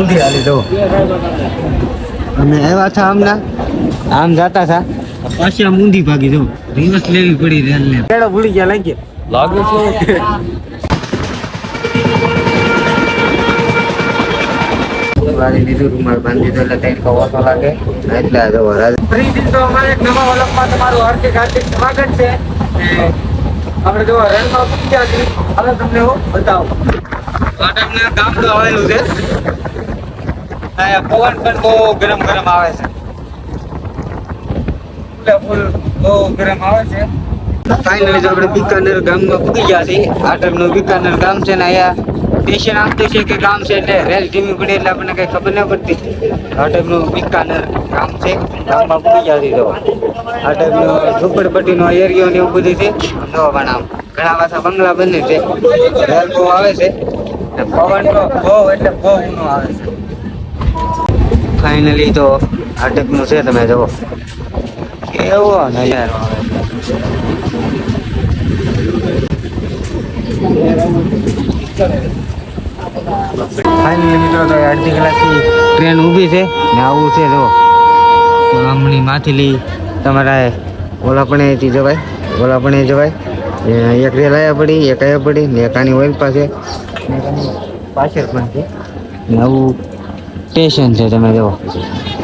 ઊંધી હાલી દો અમે આવ્યા હતા આમના. આમ જાતા હતા. પાછી આમ ઊંધી ભાગી દો રિવર્સ લેવી પડી રેલ ને. પેડો ભૂલી ગયા લાગી લાગે છે. વાળી લીધું રૂમાલ બાંધી દીધો એટલે ત્રણ કવાસો લાગે. એટલે વરાજ ફ્રી દિન તો અમારે એક નવા વલણમાં તમારું હાર્દિક હાર્દિક સ્વાગત છે. આપણે જો રણમાં પૂછ્યા છીએ. હવે તમને હું બતાવું. પાટણના ગામડું આવેલું છે. અહીંયા પવન પણ બહુ ગરમ ગરમ આવે છે. ફૂલે ફૂલ બહુ ગરમ આવે છે. ફાઇનલી આપણે બિકાનેર ગામમાં પૂકી ગયા છીએ. આ ટાઈપનું બિકાનેર ગામ છે ને અહીંયા સ્ટેશન આવતું છે કે ગામ છે એટલે રેલ ધીમી પડી એટલે આપણને કંઈ ખબર ન પડતી. આ ટાઈપનું બિકાનેર ગામ છે. ગામમાં આ ટાઈપનો ઝૂંપડપટ્ટીનો એરિયો ને એવું બધું છે. પણ આમ ઘણા પાછા બંગલા બને છે. રેલ બહુ આવે છે. પવન તો બહુ એટલે બહુ ઊંડો આવે છે. ફાઇનલી તો આ છે, તમે જુઓ. કેવો નજારો. ફાઇનલી મિત્રો તો અડધી ટ્રેન ઊભી છે ને આવું છે, જુઓ. તો માથીલી તમારા ઓલા જવાય ઓલા જવાય. એક રેલ આવ્યા પડી, એક આવ્યા પડી, ને ઓઇલ પાસે. પાછળ પણ છે. ને આવું સ્ટેશન છે તમે જુઓ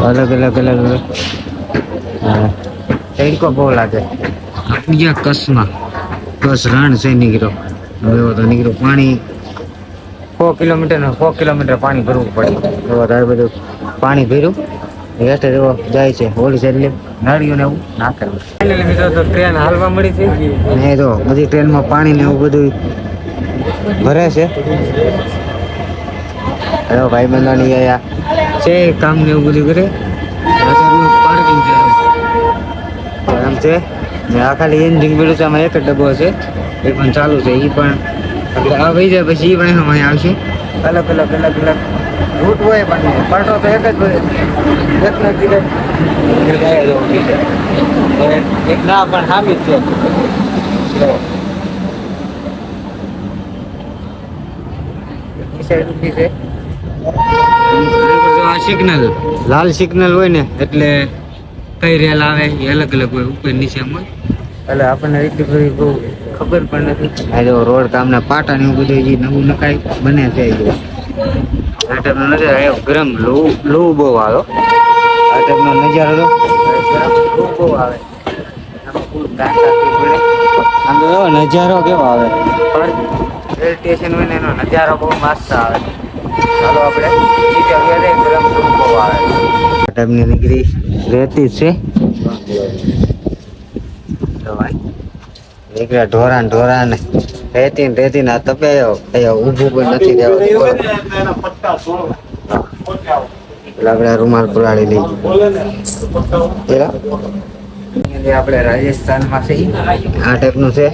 અલગ અલગ અલગ અલગ. તડકો બહુ લાગે? ગયા કચ્છમાં કચ્છ રણ છે નીકળ્યો. એવો તો નીકળ્યો પાણી. સો કિલોમીટર ને સો કિલોમીટર પાણી ભરવું પડે. એવો તારે બધું પાણી ભર્યું. હેઠે જેવો જાય છે. હોળી એટલે. નળીઓ ને એવું ફાઇનલી મિત્રો તો ટ્રેન હાલવા મળી છે. ને જો બધી ટ્રેનમાં પાણી ને એવું બધું ભરે છે. હવે ભાઈ બંધાની આયા છે કામ ને એવું બધું કરે. પાર્કિંગ છે આમ. છે. આ ખાલી એન્જિન પેલું છે આમાં એક જ ડબ્બો છે. એ પણ ચાલુ છે એ પણ આ જાય પછી એ પણ એમાં આવશે. અલગ અલગ અલગ અલગ. રૂટ હોય પણ પાટો તો એક જ હોય. એક એક ના પણ હામી જ. છે સાઈડ ઊભી છે. આ સિગ્નલ લાલ સિગ્નલ હોય ને એટલે કઈ રેલ આવે એ અલગ અલગ હોય ઉપર નીચે એમ હોય. એટલે આપણને એટલી બધી બહુ ખબર પણ નથી. આ જો રોડ કામના પાટા ને એવું બધું જે નવું નકાય બને છે આ ટાઈપનો નજારો આવ્યો ગરમ લૂ લૂ બહુ આવ્યો આ ટાઈપનો નજારો તો. ગરમ લૂ બહુ આવે આમાં તો નજારો કેવો આવે. પણ રેલ સ્ટેશન હોય ને એનો નજારો બહુ મસ્ત આવે. ચાલો આપણે ગરમ આવે ટાઈપની નીકળી રહેતી છે. નીકળ્યા ઢોરા ઢોરા ને રેતી ને રેતી ને તપે ઊભું પણ નથી રહેવાતું એટલે આપણે રૂમાલ પુલાડી લઈ આપણે રાજસ્થાનમાં છે. આ ટાઈપનું છે.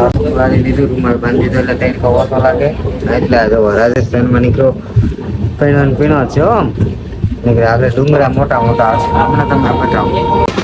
આપણે લીધું, રૂમાલ બાંધી દીધો, એટલે ત્રણ કવાસો લાગે. એટલે જો રાજસ્થાનમાં નીકળ્યો. પીણો પીણો છે આમ નીકળે આગળ ડુંગરા મોટા મોટા હશે હમણાં તમને બતાવું.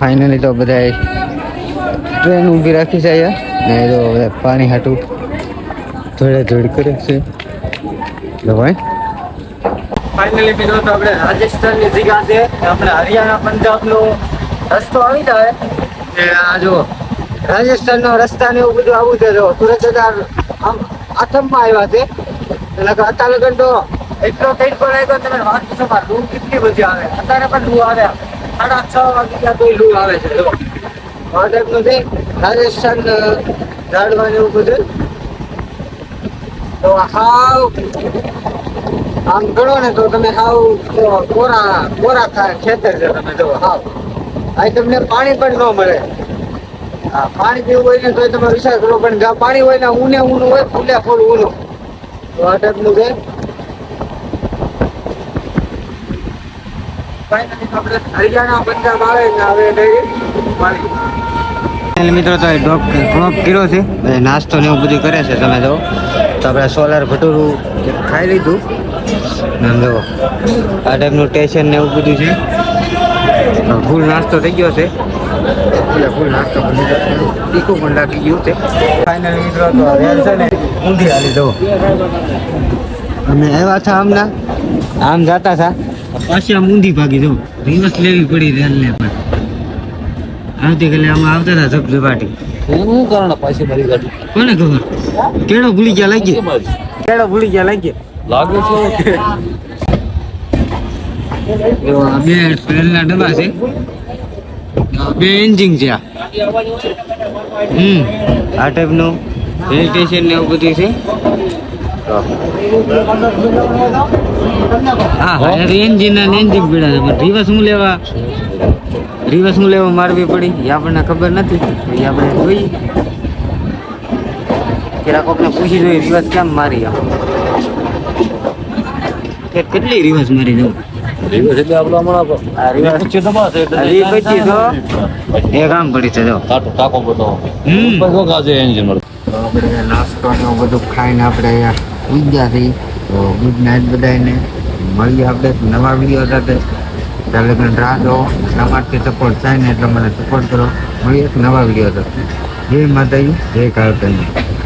ફાઇનલી તો બધા ટ્રેન ઊભી રાખી છે અહીંયા. ને તો બધા પાણી હાટું થોડા ધોળ કરે છે. ભાઈ. ફાઇનલી મિત્રો તો આપણે રાજસ્થાનની જગ્યા છે. આપણે હરિયાણા પંજાબનો રસ્તો આવી જાય. ને આ જો રાજસ્થાનનો રસ્તા ને એવું બધું આવું છે. જો સુરત આમ આથમમાં આવ્યા છે. એટલે અત્યારે તો એટલો પણ આવ્યો તમે વાત પૂછો માં કેટલી બધી આવે? અત્યારે પણ લૂ આવે. સાડા છ વાગી ગયા તોય લૂ આવે છે, જો. છે, રાજસ્થાન ઝાડવા ને એવું બધું. તો હાવ, આમ ગણો ને તો તમે હાવ કોરા કોરા ખેતર છે તમે, જો, હાવ. અહીં તમને પાણી પણ ન મળે. હા પાણી પીવું હોય ને તો તમે વિચાર કરો, પણ જ્યાં પાણી હોય ને ઊને ઊનું હોય, ફૂલે ફૂલ ઊનું. તો આ ટાઈપનું છે Finally આપણે હરિયાણા પંજાબ આવે ને હવે direct પાણી મિત્રો તો ડ્રોપ ડ્રોપ કર્યો છે. નાસ્તો ને એવું બધું કરે છે તમે જો. તો આપણે સોલાર ભટુરું ખાઈ લીધું. ને આમ આ ટાઈપનું ટેશન ને એવું બધું છે. ફૂલ નાસ્તો થઈ ગયો છે. એટલે ફૂલ નાસ્તો તીખું પણ લાગી ગયું છે. ફાઇનલ મિત્રો તો રેલ છે ને ઊંધી હાલી દો. અમે આવ્યા હતા હમણાં. આમ જાતા હતા. પાછી આમ ઊંધી ભાગી દો રિવર્સ લેવી પડી રેલને પણ. આવતીકાલે આમાં આવતા હતા ઝપઝપાટી. શું કારણ પાછી મારી ગાડી? કોને ખબર? કેળો ભૂલી ગયા લાગી કેળો ભૂલી ગયા લાગી લાગે છે? બે ટ્રેનના ડબ્બા છે. બે એન્જિન છે આ. હમ. આ ટાઈપનું હિલ સ્ટેશન ને એવું બધું છે. હા એન્જિન અને એન્જિન પીડા છે પણ રિવર્સ હું લેવા રિવર્સ હું લેવા મારવી પડી એ આપણને ખબર નથી એ આપણે જોઈએ. પેલા કોકને પૂછી જોઈએ રિવર્સ કેમ મારી કે કેટલી રિવર્સ મારી દઉં દિવસ એટલે આપણે હમણાં આ રિવર્સ પીછે એટલે આ પછી તો એ કામ પડી છે જો. કાંટો ટાંકો બધો. હમ. ઉપર જો એન્જિન મળે નાસ્તો ને બધું ખાઈને આપણે છીએ તો ગુડ નાઇટ બધાને મળીએ આપણે નવા વીડિયો સાથે. ચાલે કે રાહ જોવો તમારથી સપોર્ટ થાય ને એટલે મને સપોર્ટ કરો. મળીએ એક નવા વીડિયો સાથે. જય માતાજી, જય કાળકંડી